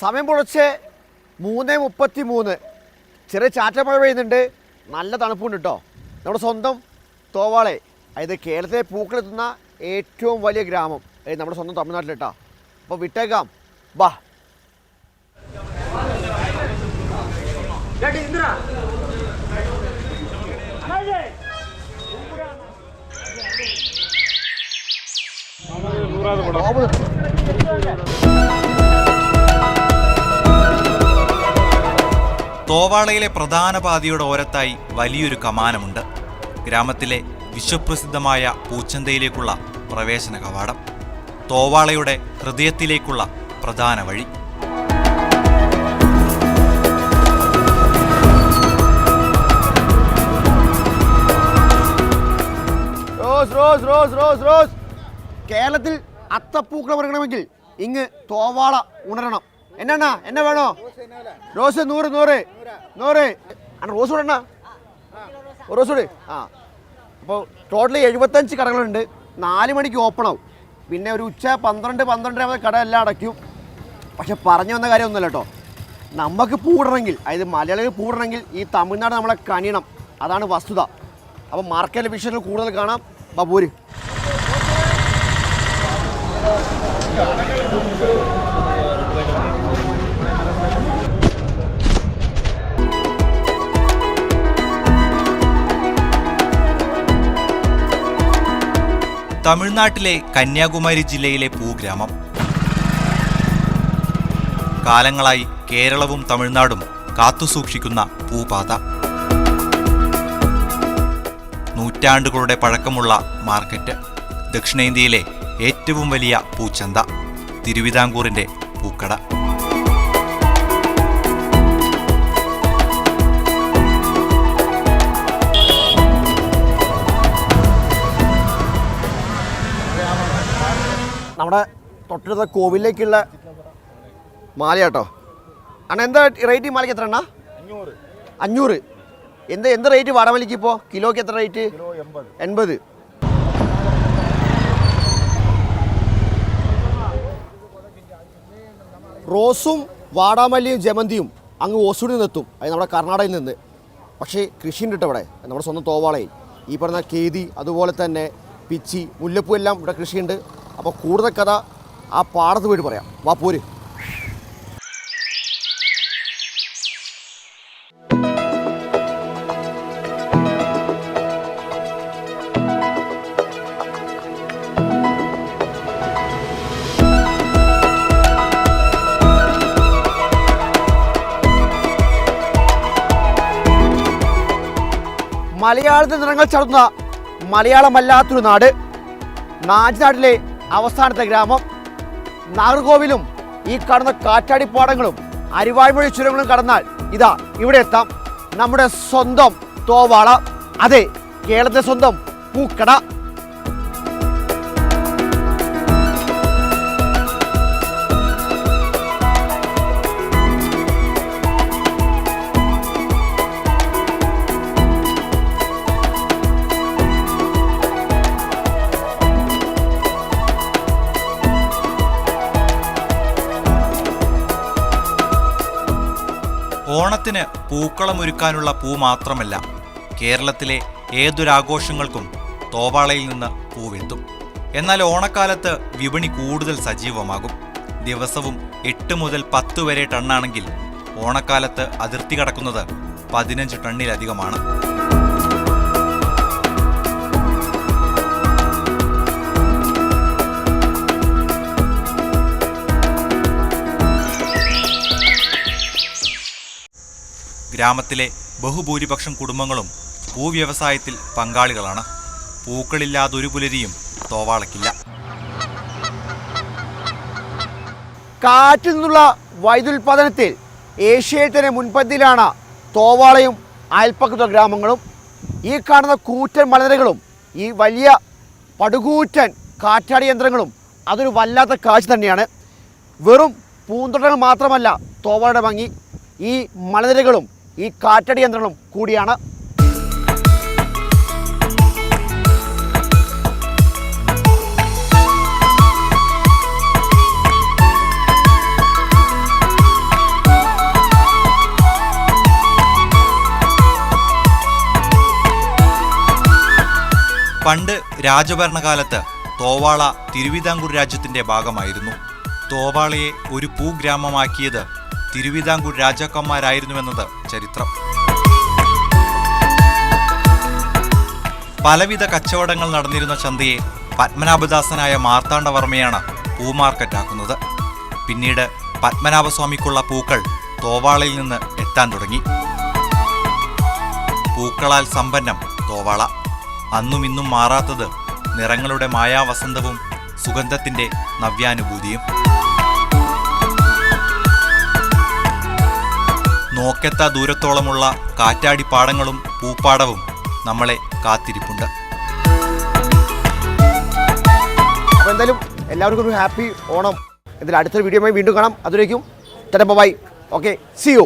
സമയം പൊളിച്ച് മൂന്ന് മുപ്പത്തി മൂന്ന് ചെറിയ ചാറ്റമഴ പെയ്യുന്നുണ്ട്. നല്ല തണുപ്പുണ്ട് കേട്ടോ നമ്മുടെ സ്വന്തം തോവാളെ അതായത് കേരളത്തിലെ പൂക്കളെത്തുന്ന ഏറ്റവും വലിയ ഗ്രാമം. അതായത് നമ്മുടെ സ്വന്തം തമിഴ്നാട്ടിൽ കേട്ടോ അപ്പോൾ വിട്ടേക്കാം. വാ ബാ തോവാളയിലെ പ്രധാന പാതയുടെ ഓരത്തായി വലിയൊരു കമാനമുണ്ട്. ഗ്രാമത്തിലെ വിശ്വപ്രസിദ്ധമായ പൂച്ചന്തയിലേക്കുള്ള പ്രവേശന കവാടം തോവാളയുടെ ഹൃദയത്തിലേക്കുള്ള പ്രധാന വഴി. കേരളത്തിൽ അത്തപ്പൂക്കളം ഇറങ്ങണമെങ്കിൽ ഇങ്ങ് തോവാള ഉണരണം. എന്നാ എന്നെ വേണോ? റോസ് നൂറ് നൂറ് നൂറ്. റോസ് വിടണ റോസ് വിട് ആ. അപ്പോൾ ടോട്ടലി എഴുപത്തഞ്ച് കടകളുണ്ട്. നാല് മണിക്ക് ഓപ്പൺ ആവും. പിന്നെ ഒരു ഉച്ച പന്ത്രണ്ട് പന്ത്രണ്ടര വരെ കട എല്ലാം അടയ്ക്കും. പക്ഷെ പറഞ്ഞു വന്ന കാര്യമൊന്നുമല്ല കേട്ടോ. നമുക്ക് പൂടണമെങ്കിൽ അതായത് മലയാളികൾ പൂടണമെങ്കിൽ ഈ തമിഴ്നാട് നമ്മളെ കണിയണം അതാണ് വസ്തുത. അപ്പോൾ മാർക്കറ്റ് വിഷയങ്ങൾ കൂടുതൽ കാണാം. ബാബൂര് തമിഴ്നാട്ടിലെ കന്യാകുമാരി ജില്ലയിലെ പൂഗ്രാമം. കാലങ്ങളായി കേരളവും തമിഴ്നാടും കാത്തുസൂക്ഷിക്കുന്ന പൂപാത. നൂറ്റാണ്ടുകളുടെ പഴക്കമുള്ള മാർക്കറ്റ്. ദക്ഷിണേന്ത്യയിലെ ഏറ്റവും വലിയ പൂച്ചന്ത തിരുവിതാംകൂറിന്റെ പൂക്കട. നമ്മുടെ തൊട്ടടുത്ത കോവിലേക്കുള്ള മാല കേട്ടോ അണ്ണ എന്താ റേറ്റ് ഈ മാലയ്ക്ക് എത്ര എണ്ണ? അഞ്ഞൂറ്. എന്ത് എന്ത് റേറ്റ് വാടാമല്ലിക്ക് ഇപ്പോൾ കിലോയ്ക്ക് എത്ര റേറ്റ് എൺപത്. റോസും വാടാമല്ലിയും ജമന്തിയും അങ്ങ് ഓസൂരിൽ നിന്നെത്തും. അത് നമ്മുടെ കർണാടകയിൽ നിന്ന്. പക്ഷേ കൃഷിയുണ്ട് കേട്ടോ ഇവിടെ. നമ്മുടെ സ്വന്തം തോവാളയിൽ. ഈ പറഞ്ഞ കേതി അതുപോലെ തന്നെ പിച്ചി മുല്ലപ്പൂ എല്ലാം ഇവിടെ കൃഷിയുണ്ട്. അപ്പോൾ കൂടുതൽ കഥ ആ പാടത്ത് പോയിട്ട് പറയാം. വാ പോര്. മലയാളത്തിൽ നിറങ്ങൾ ചടുന്ന മലയാളമല്ലാത്തൊരു നാട്. നാട്ടിലെ അവസാനത്തെ ഗ്രാമം. നാഗർകോവിലും ഈ കടന്ന കാറ്റാടിപ്പാടങ്ങളും അരിവാഴ്മൊഴി ചുരങ്ങളും കടന്നാൽ ഇതാ ഇവിടെ എത്താം. നമ്മുടെ സ്വന്തം തോവാള. അതെ കേരളത്തിലെ സ്വന്തം പൂക്കട. ഓണത്തിന് പൂക്കളമൊരുക്കാനുള്ള പൂ മാത്രമല്ല കേരളത്തിലെ ഏതൊരാഘോഷങ്ങൾക്കും തോവാളയിൽ നിന്ന് പൂവെത്തും. എന്നാൽ ഓണക്കാലത്ത് വിപണി കൂടുതൽ സജീവമാകും. ദിവസവും എട്ട് മുതൽ പത്ത് വരെ ടണ്ണാണെങ്കിൽ ഓണക്കാലത്ത് അതിർത്തി കടക്കുന്നത് പതിനഞ്ച് ടണ്ണിലധികമാണ്. ഗ്രാമത്തിലെ ബഹുഭൂരിപക്ഷം കുടുംബങ്ങളും പൂവ്യവസായത്തിൽ പങ്കാളികളാണ്. പൂക്കളില്ലാതൊരു പുലരിയും തോവാളക്കില്ല കാറ്റിൽ നിന്നുള്ള വൈദ്യുൽപാദനത്തിൽ ഏഷ്യയിൽ തന്നെ മുൻപന്തിയിലാണ് തോവാളയും അയൽപ്പക്കത്ത ഗ്രാമങ്ങളും ഈ കാണുന്ന കൂറ്റൻ മലനിരകളും ഈ വലിയ പടുകൂറ്റൻ കാറ്റാടി യന്ത്രങ്ങളും അതൊരു വല്ലാത്ത കാഴ്ച തന്നെയാണ്. വെറും പൂന്തോട്ടങ്ങൾ മാത്രമല്ല തോവാളയുടെ ഭംഗി ഈ മലനിരകളും ഈ കാറ്റടി കൂടിയാണ്. പണ്ട് രാജഭരണകാലത്ത് തോവാള തിരുവിതാംകൂർ രാജ്യത്തിന്റെ ഭാഗമായിരുന്നു. തോവാളയെ ഒരു പൂഗ്രാമമാക്കിയത് തിരുവിതാംകൂർ രാജാക്കന്മാരായിരുന്നുവെന്നത് ചരിത്രം. പലവിധ കച്ചവടങ്ങൾ നടന്നിരുന്ന ചന്തയെ പത്മനാഭദാസനായ മാർത്താണ്ഡവർമ്മയാണ് പൂമാർക്കറ്റാക്കുന്നത്. പിന്നീട് പത്മനാഭസ്വാമിക്കുള്ള പൂക്കൾ തോവാളയിൽ നിന്ന് എത്താൻ തുടങ്ങി. പൂക്കളാൽ സമ്പന്നം തോവാള. അന്നും ഇന്നും മാറാത്തത് നിറങ്ങളുടെ മായാവസന്തവും സുഗന്ധത്തിന്റെ നവ്യാനുഭൂതിയും. നോക്കെത്ത ദൂരത്തോളമുള്ള കാറ്റാടിപ്പാടങ്ങളും പൂപ്പാടവും നമ്മളെ കാത്തിരിപ്പുണ്ട്. അപ്പോൾ എന്തായാലും എല്ലാവർക്കും ഒരു ഹാപ്പി ഓണം. ഇതിൽ അടുത്തൊരു വീഡിയോയുമായി വീണ്ടും കാണാം. അതിലേക്കും ബൈ ഓക്കെ സി യു